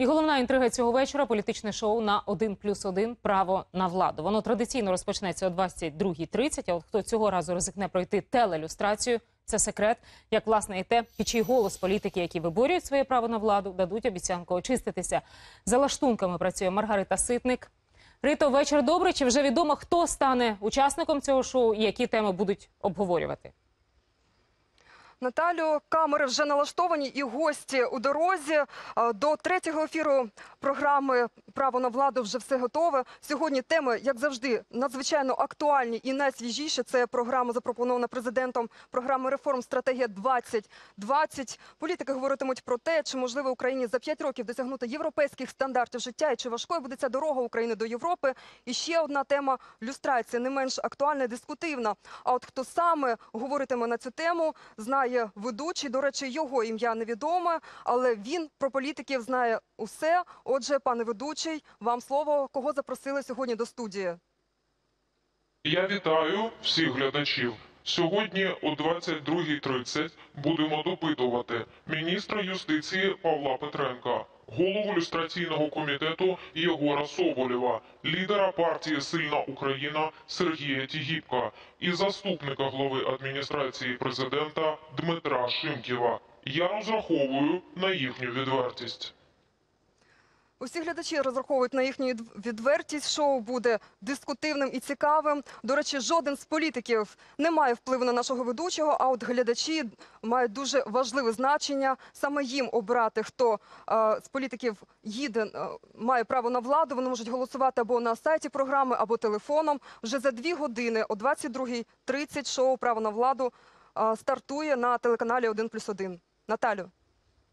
І головна інтрига цього вечора політичне шоу на 1 плюс 1 право на владу. Воно традиційно розпочнеться о 22.30, А от хто цього разу ризикне пройти телелюстрацію, це секрет. Як власне і те, під чий голос політики, які виборюють своє право на владу, дадуть обіцянку очиститися. За лаштунками працює Маргарита Ситник. Рито, вечір добрий. Чи вже відомо, хто стане учасником цього шоу і які теми будуть обговорювати? Наталю, камери вже налаштовані і гості у дорозі. Е, До третього ефіру програми Право на владу вже все готове. Сьогодні теми, як завжди, надзвичайно актуальні і найсвіжіші. Це програма запропонована президентом. Програма реформ стратегія 2020. Політики говоритимуть про те, чи можливо Україні за 5 років досягнути європейських стандартів життя, і чи важкою буде ця дорога України до Європи. І ще одна тема люстрація, не менш актуальна і дискутивна. А от хто саме говоритиме на цю тему, знає ведучий. До речі, його ім'я невідоме, але він про політиків знає усе. Отже, пане ведучий, вам слово. Кого запросили сьогодні до студії? Я вітаю всіх глядачів. Сьогодні о 22.30 будемо допитувати міністра юстиції Павла Петренка, голову люстраційного комітету Єгора Соболєва, лідера партії Сильна Україна Сергія Тігіпка і заступника глави адміністрації президента Дмитра Шимківа. Я розраховую на їхню відвертість. Усі глядачі розраховують на їхню відвертість. Шоу буде дискутивним і цікавим. До речі, жоден з політиків не має впливу на нашого ведучого. А от глядачі мають дуже важливе значення. Саме їм обрати, хто е, з політиків їде, е, має право на владу. Вони можуть голосувати або на сайті програми, або телефоном. Вже за дві години о 22.30 шоу Право на владу е, стартує на телеканалі 1+,1. Наталю.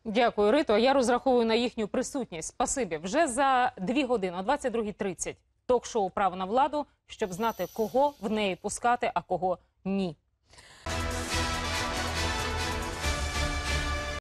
Дякую, Рито. Я розраховую на їхню присутність. Спасибі. Вже за дві години, о 22.30, ток-шоу Право на владу, щоб знати, кого в неї пускати, а кого ні.